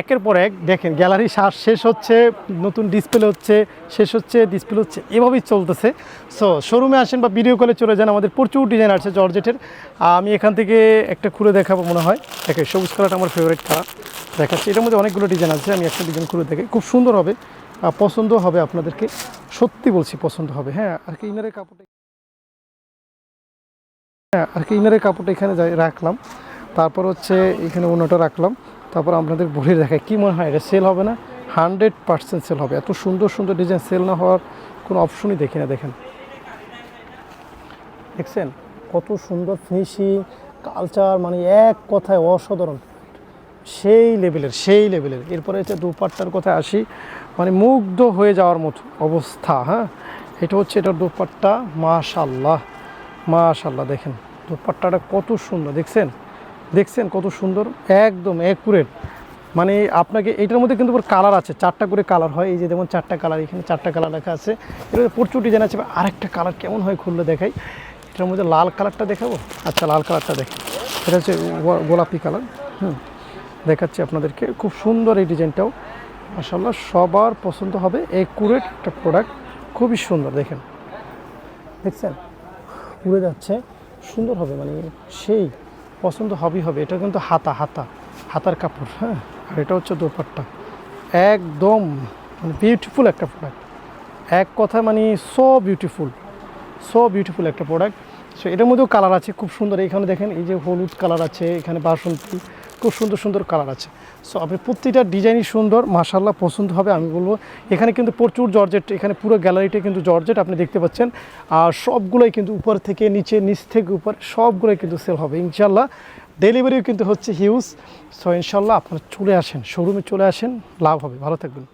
একের পর এক দেখেন গ্যালারি শ্বাস শেষ হচ্ছে, নতুন ডিসপ্লে হচ্ছে, শেষ হচ্ছে ডিসপ্লে হচ্ছে, এভাবেই চলতেছে। সো শোরুমে আসেন বা ভিডিও কলে চলে যান, আমাদের প্রচুর ডিজাইন আছে জর্জেটের আমি এখান থেকে একটা খুলে দেখাবো মনে হয়। দেখে সবুজ কালারটা আমার ফেভারিট কালার দেখাচ্ছি, এটার মধ্যে অনেকগুলো ডিজাইন আছে, আমি একটা ডিজাইন খুলে দেখি খুব সুন্দর হবে পছন্দ হবে আপনাদেরকে। সত্যি বলছি, পছন্দ হবে। হ্যাঁ আর কি ইনারের কাপড়টা হ্যাঁ আর কি ইনারের কাপড়টা এখানে রাখলাম। তারপর হচ্ছে এখানে অন্যটা রাখলাম। তারপর আপনাদের বলে দেখায়, কী মনে হয় এটা সেল হবে না? হান্ড্রেড পার্সেন্ট সেল হবে। এত সুন্দর সুন্দর ডিজাইন সেল না হওয়ার কোনো অপশনই দেখি না, দেখেন। দেখছেন? কত সুন্দর ফিনিশিং কালচার মানে এক কথায় অসাধারণ। সেই লেভেলের সেই লেভেলের এরপরে হচ্ছে দুপাট্টার কথায় আসি মানে মুগ্ধ হয়ে যাওয়ার মতো অবস্থা হ্যাঁ? এটা হচ্ছে এটার দুপাট্টা মাশাল্লাহ মাশাল্লাহ দেখেন। দুপাট্টাটা কত সুন্দর, দেখছেন? দেখছেন কত সুন্দর? একদম অ্যাকুরেট মানে আপনাকে এটার মধ্যে কিন্তু কালার আছে, চারটা করে কালার হয়। এই যে যেমন চারটা কালার এখানে চারটা কালার লেখা আছে। এর প্রচুর ডিজাইন আছে। আরেকটা কালার কেমন হয় খুললে দেখাই। এটার মধ্যে লাল কালারটা দেখাবো? আচ্ছা লাল কালারটা দেখেন এটা হচ্ছে গোলাপি কালার হুম। দেখাচ্ছি আপনাদেরকে। খুব সুন্দর এই ডিজাইনটাও মাসাল্লাহ সবার পছন্দ হবে একুরেট একটা প্রোডাক্ট খুবই সুন্দর, দেখেন। দেখছেন? উড়ে যাচ্ছে। সুন্দর হবে মানে সেই পছন্দ হবেই হবে। এটা কিন্তু হাতা হাতা, হাতার কাপড় হ্যাঁ? আর এটা হচ্ছে দোপাট্টা। একদম মানে বিউটিফুল একটা প্রোডাক্ট এক কথা মানে সো বিউটিফুল সো বিউটিফুল একটা প্রোডাক্ট সো এটার মধ্যেও কালার আছে, খুব সুন্দর। এখানে দেখেন, এই যে হলুদ কালার আছে, এখানে বাসন্তী। খুব সুন্দর সুন্দর কালার আছে। সো আপনি প্রতিটা ডিজাইনই সুন্দর মাসাল্লাহ পছন্দ হবে, আমি বলব। এখানে কিন্তু প্রচুর জর্জেট, এখানে পুরো গ্যালারিটা কিন্তু জর্জেট আপনি দেখতে পাচ্ছেন। আর সবগুলোই কিন্তু উপর থেকে নিচে, নিচ থেকে উপর সবগুলোই কিন্তু সেল হবে ইনশাল্লাহ ডেলিভারিও কিন্তু হচ্ছে হিউজ সো ইনশাল্লাহ আপনারা চলে আসেন শোরুমে চলে আসেন, লাভ হবে। ভালো থাকবেন।